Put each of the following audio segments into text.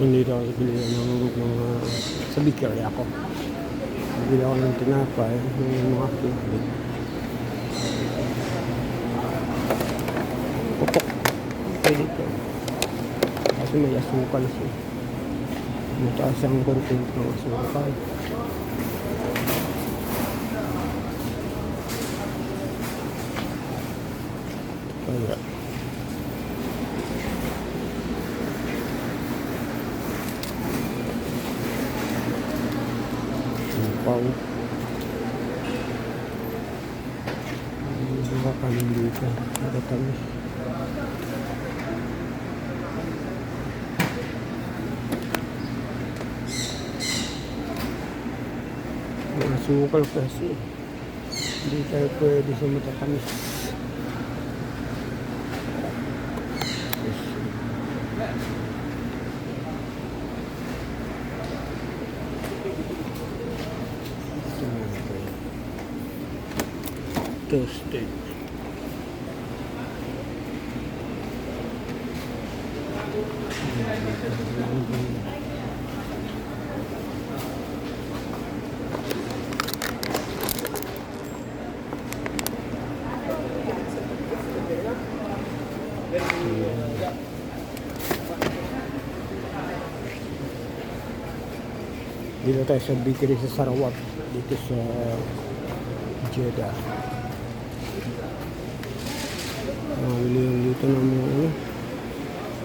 Hindi daw ako bili ng mga sa bakery ako. Bili ako ng tinapay, ng mga tubig. Putok. Pwede ko. Kasi may asukal siya. Mataas ang content ng asukal. Pang. Mga kanin dito. Nakatamis. Mga sukal kasi. Hindi tayo pwede sa matatamis. Toasted. Dito tayo sa bakery sa Sarawak. Dito sa Jeddah. Nakabili yung dito ng mga ano.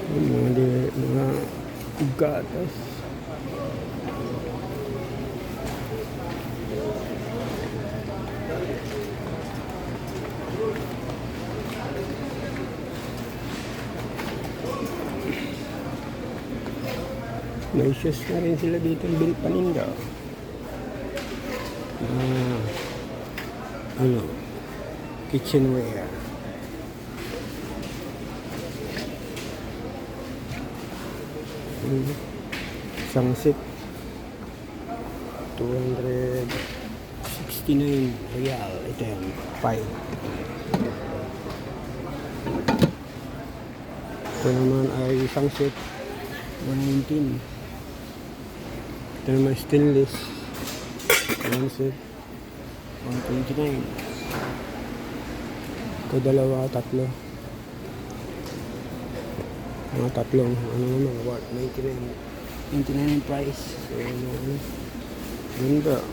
Yung mga, di, mga gatas. May shoes na rin sila dito paninda. Ah, ano, kitchenware. Hmm. Isang set. 269 real. Ito yan. 5. Ito naman ay isang set. 119. Ito naman stainless. One set. 129. Ito dalawa, tatlo. Mga tatlong, ano naman, what, 99. 99 yung price. So, ano, ano. Ganda.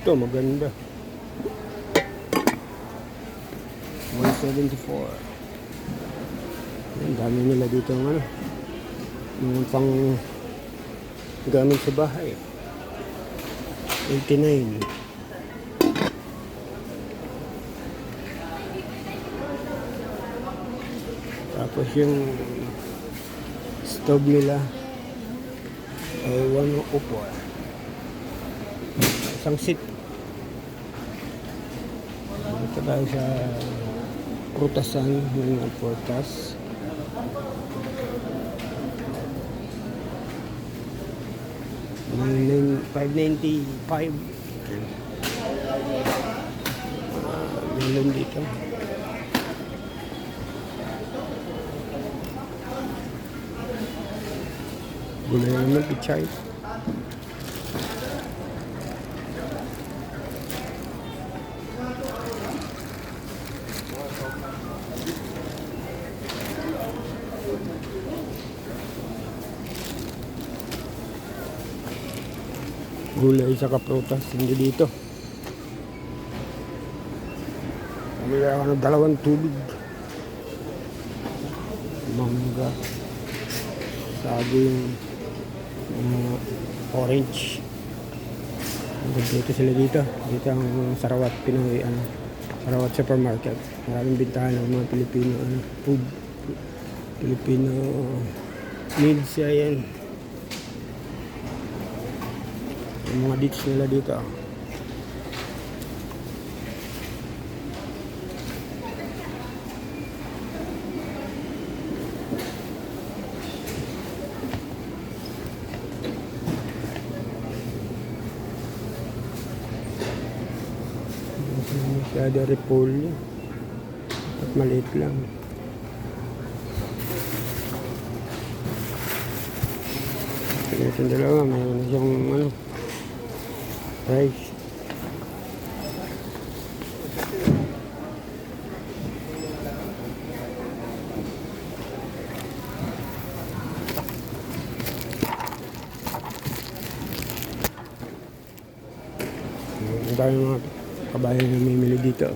Ito, maganda. 174. Ang dami nila dito ng ano. Yung pang gamit sa bahay. 89. Tapos yung stove nila ay 104. Isang seat. Dito tayo sa prutasan ng prutas. Nine- 595. Ah, Meron dito. Gulay naman, pichay. Gulay sa kaprutas, hindi dito. Bumili ako ng dalawang tubig. Mangga. Saging. Orange. Dito sila dito. Dito ang Sarawat Pinoy ano, Sarawat Supermarket. Maraming bintahan ng mga Pilipino ano, food. Filipino needs yan. Yung mga dish nila dito. Masyado repolyo. At maliit lang. Itong dalawa, mayroon na siyang ano, rice. Ang dami kabayan na namimili dito.